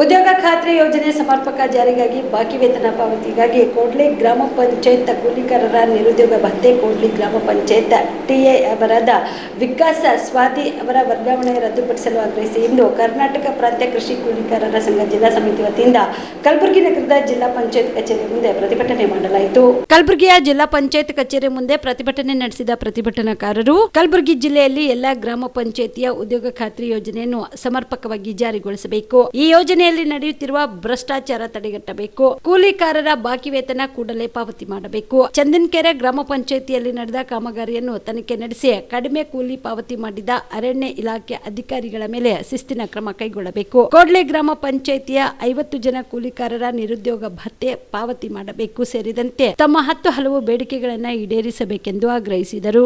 ಉದ್ಯೋಗ ಖಾತ್ರಿ ಯೋಜನೆ ಸಮರ್ಪಕ ಜಾರಿಗಾಗಿ ಬಾಕಿ ವೇತನ ಪಾವತಿಗಾಗಿ ಕೋಡ್ಲಿ ಗ್ರಾಮ ಪಂಚಾಯತ್ ಕೂಲಿಕಾರರ ನಿರುದ್ಯೋಗ ಭತ್ತೆ ಕೋಡ್ಲಿ ಗ್ರಾಮ ಪಂಚಾಯತ್ ಟಿಎ ಅವರಾದ ವಿಕಾಸ ಸ್ವಾತಿ ಅವರ ವರ್ಗಾವಣೆ ರದ್ದುಪಡಿಸಲು ಆಗ್ರಹಿಸಿ. ಇಂದು ಕರ್ನಾಟಕ ಪ್ರಾಂತ್ಯ ಕೃಷಿ ಕೂಲಿಕಾರರ ಸಂಘ ಜಿಲ್ಲಾ ಸಮಿತಿ ವತಿಯಿಂದ ಕಲಬುರಗಿ ನಗರದ ಜಿಲ್ಲಾ ಪಂಚಾಯತ್ ಕಚೇರಿ ಮುಂದೆ ಪ್ರತಿಭಟನೆ ಮಾಡಲಾಯಿತು. ಕಲಬುರಗಿಯ ಜಿಲ್ಲಾ ಪಂಚಾಯತ್ ಕಚೇರಿ ಮುಂದೆ ಪ್ರತಿಭಟನೆ ನಡೆಸಿದ ಪ್ರತಿಭಟನಾಕಾರರು ಕಲಬುರಗಿ ಜಿಲ್ಲೆಯಲ್ಲಿ ಎಲ್ಲಾ ಗ್ರಾಮ ಪಂಚಾಯತಿಯ ಉದ್ಯೋಗ ಖಾತ್ರಿ ಯೋಜನೆಯನ್ನು ಸಮರ್ಪಕವಾಗಿ ಜಾರಿಗೊಳಿಸಬೇಕು. ಈ ಯೋಜನೆಯಲ್ಲಿ ನಡೆಯುತ್ತಿರುವ ಭ್ರಷ್ಟಾಚಾರ ತಡೆಗಟ್ಟಬೇಕು. ಕೂಲಿಕಾರರ ಬಾಕಿ ವೇತನ ಕೂಡಲೇ ಪಾವತಿ ಮಾಡಬೇಕು. ಚಂದನ್ಕೆರೆ ಗ್ರಾಮ ಪಂಚಾಯತಿಯಲ್ಲಿ ನಡೆದ ಕಾಮಗಾರಿಯನ್ನು ತನಿಖೆ ನಡೆಸಿ ಕಡಿಮೆ ಕೂಲಿ ಪಾವತಿ ಮಾಡಿದ ಅರಣ್ಯ ಇಲಾಖೆ ಅಧಿಕಾರಿಗಳ ಮೇಲೆ ಶಿಸ್ತಿನ ಕ್ರಮ ಕೈಗೊಳ್ಳಬೇಕು. ಕೋಡ್ಲೆ ಗ್ರಾಮ ಪಂಚಾಯತಿಯ ಐವತ್ತು ಜನ ಕೂಲಿಕಾರರ ನಿರುದ್ಯೋಗ ಭತ್ಯೆ ಪಾವತಿ ಮಾಡಬೇಕು ಸೇರಿದಂತೆ ತಮ್ಮ ಹತ್ತು ಹಲವು ಬೇಡಿಕೆಗಳನ್ನು ಈಡೇರಿಸಬೇಕೆಂದು ಆಗ್ರಹಿಸಿದರು.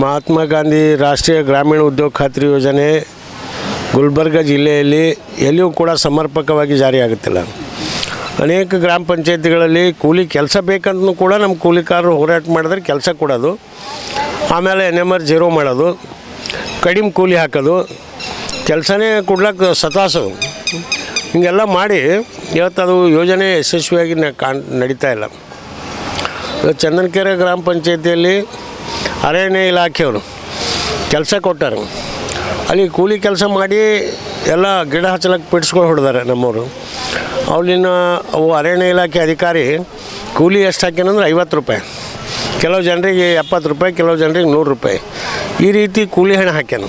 ಮಹಾತ್ಮ ಗಾಂಧಿ ರಾಷ್ಟ್ರೀಯ ಗ್ರಾಮೀಣ ಉದ್ಯೋಗ ಖಾತ್ರಿ ಯೋಜನೆ ಗುಲ್ಬರ್ಗ ಜಿಲ್ಲೆಯಲ್ಲಿ ಎಲ್ಲಿಯೂ ಕೂಡ ಸಮರ್ಪಕವಾಗಿ ಜಾರಿಯಾಗುತ್ತಿಲ್ಲ. ಅನೇಕ ಗ್ರಾಮ ಪಂಚಾಯತಿಗಳಲ್ಲಿ ಕೂಲಿ ಕೆಲಸ ಬೇಕಂತೂ ಕೂಡ ನಮ್ಮ ಕೂಲಿಕಾರರು ಹೋರಾಟ ಮಾಡಿದ್ರೆ ಕೆಲಸ ಕೊಡೋದು. ಆಮೇಲೆ ಎನ್ ಎಂ ಆರ್ ಜೀರೋ ಮಾಡೋದು. ಕಡಿಮೆ ಕೂಲಿ ಹಾಕೋದು. ಕೆಲಸನೇ ಕೊಡ್ಲಕ್ಕೆ ಸತಾಸೋದು. ಹೀಗೆಲ್ಲ ಮಾಡಿ ಇವತ್ತದು ಯೋಜನೆ ಯಶಸ್ವಿಯಾಗಿ ಕಾಣ್ ನಡೀತಾ ಇಲ್ಲ. ಇವತ್ತು ಚಂದನಕೆರೆ ಗ್ರಾಮ ಪಂಚಾಯತಿಯಲ್ಲಿ ಅರಣ್ಯ ಇಲಾಖೆಯವರು ಕೆಲಸ ಕೊಟ್ಟಾರೆ. ಅಲ್ಲಿ ಕೂಲಿ ಕೆಲಸ ಮಾಡಿ ಎಲ್ಲ ಗಿಡ ಹಚ್ಚಲಕ್ಕೆ ಪಿಡ್ಸ್ಕೊಂಡು ಹೊಡೆದಾರೆ ನಮ್ಮವರು. ಅವ್ಲಿನ ಅವು ಅರಣ್ಯ ಇಲಾಖೆ ಅಧಿಕಾರಿ ಕೂಲಿ ಎಷ್ಟು ಹಾಕ್ಯಾನಂದ್ರೆ ಐವತ್ತು ರೂಪಾಯಿ. ಕೆಲವು ಜನರಿಗೆ ಎಪ್ಪತ್ತು ರೂಪಾಯಿ, ಕೆಲವು ಜನರಿಗೆ ನೂರು ರೂಪಾಯಿ. ಈ ರೀತಿ ಕೂಲಿ ಹಣ ಹಾಕ್ಯಾನ.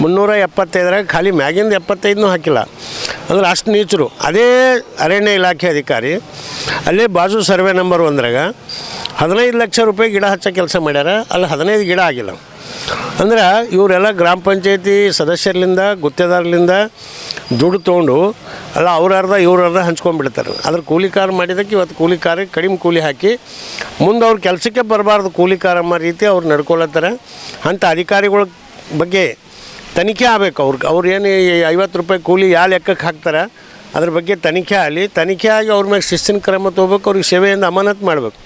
ಮುನ್ನೂರ ಎಪ್ಪತ್ತೈದರಾಗ ಖಾಲಿ ಮ್ಯಾಗಿಂದ ಎಪ್ಪತ್ತೈದನೂ ಹಾಕಿಲ್ಲ. ಅಂದ್ರೆ ಅಷ್ಟು ನೀಚರು. ಅದೇ ಅರಣ್ಯ ಇಲಾಖೆ ಅಧಿಕಾರಿ. ಅಲ್ಲೇ ಬಾಜು ಸರ್ವೆ ನಂಬರ್ ಒಂದ್ರಾಗ ಹದಿನೈದು ಲಕ್ಷ ರೂಪಾಯಿ ಗಿಡ ಹಚ್ಚೋ ಕೆಲಸ ಮಾಡ್ಯಾರ. ಅಲ್ಲಿ ಹದಿನೈದು ಗಿಡ ಆಗಿಲ್ಲ. ಅಂದ್ರೆ ಇವರೆಲ್ಲ ಗ್ರಾಮ ಪಂಚಾಯತಿ ಸದಸ್ಯರ್ಲಿಂದ, ಗುತ್ತೇದಾರ್ಲಿಂದ ದುಡ್ಡು ತೊಗೊಂಡು ಅಲ್ಲ ಅವ್ರ ಅರ್ಧ, ಇವ್ರ ಅರ್ಧ ಹಂಚ್ಕೊಂಡ್ಬಿಡ್ತಾರೆ ಅದ್ರ ಕೂಲಿಕಾರ ಮಾಡಿದಕ್ಕೆ ಇವತ್ತು ಕೂಲಿಕಾರಕ್ಕೆ ಕಡಿಮೆ ಕೂಲಿ ಹಾಕಿ ಮುಂದೆ ಅವ್ರ ಕೆಲಸಕ್ಕೆ ಬರಬಾರ್ದು ಅನ್ನೋ ರೀತಿ ಅವ್ರು ನಡ್ಕೊಳತ್ತಾರೆ. ಅಂಥ ಅಧಿಕಾರಿಗಳ ಬಗ್ಗೆ ತನಿಖೆ ಆಗಬೇಕು. ಅವ್ರಿಗೆ ಅವ್ರು ಏನು ಐವತ್ತು ರೂಪಾಯಿ ಕೂಲಿ ಯಾವ ಲೆಕ್ಕಕ್ಕೆ ಹಾಕ್ತಾರೆ, ಅದ್ರ ಬಗ್ಗೆ ತನಿಖೆ ಆಗಲಿ. ತನಿಖೆ ಆಗಿ ಅವ್ರ ಮೇಲೆ ಶಿಸ್ತಿನ ಕ್ರಮ ತಗೋಬೇಕು, ಅವ್ರಿಗೆ ಸೇವೆಯಿಂದ ಅಮಾನತ್ ಮಾಡಬೇಕು.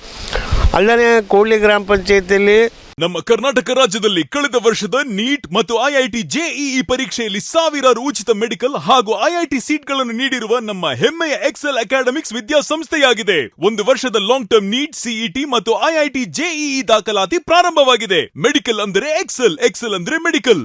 ಅಲ್ಲದೆ ಕೂಡ್ಲಿ ಗ್ರಾಮ ಪಂಚಾಯತಿಯಲ್ಲಿ ನಮ್ಮ ಕರ್ನಾಟಕ ರಾಜ್ಯದಲ್ಲಿ ಕಳೆದ ವರ್ಷದ ನೀಟ್ ಮತ್ತು ಐಐಟಿ ಜೆಇಇ ಪರೀಕ್ಷೆಯಲ್ಲಿ ಸಾವಿರಾರು ಉಚಿತ ಮೆಡಿಕಲ್ ಹಾಗೂ ಐಐಟಿ ಸೀಟ್ಗಳನ್ನು ನೀಡಿರುವ ನಮ್ಮ ಹೆಮ್ಮೆಯ ಎಕ್ಸೆಲ್ ಅಕಾಡೆಮಿಕ್ಸ್ ವಿದ್ಯಾಸಂಸ್ಥೆಯಾಗಿದೆ. ಒಂದು ವರ್ಷದ ಲಾಂಗ್ ಟರ್ಮ್ ನೀಟ್ ಸಿಇಟಿ ಮತ್ತು ಐಐಟಿ ಜೆಇಇ ದಾಖಲಾತಿ ಪ್ರಾರಂಭವಾಗಿದೆ. ಮೆಡಿಕಲ್ ಅಂದರೆ ಎಕ್ಸೆಲ್ ಎಕ್ಸೆಲ್ ಅಂದರೆ ಮೆಡಿಕಲ್.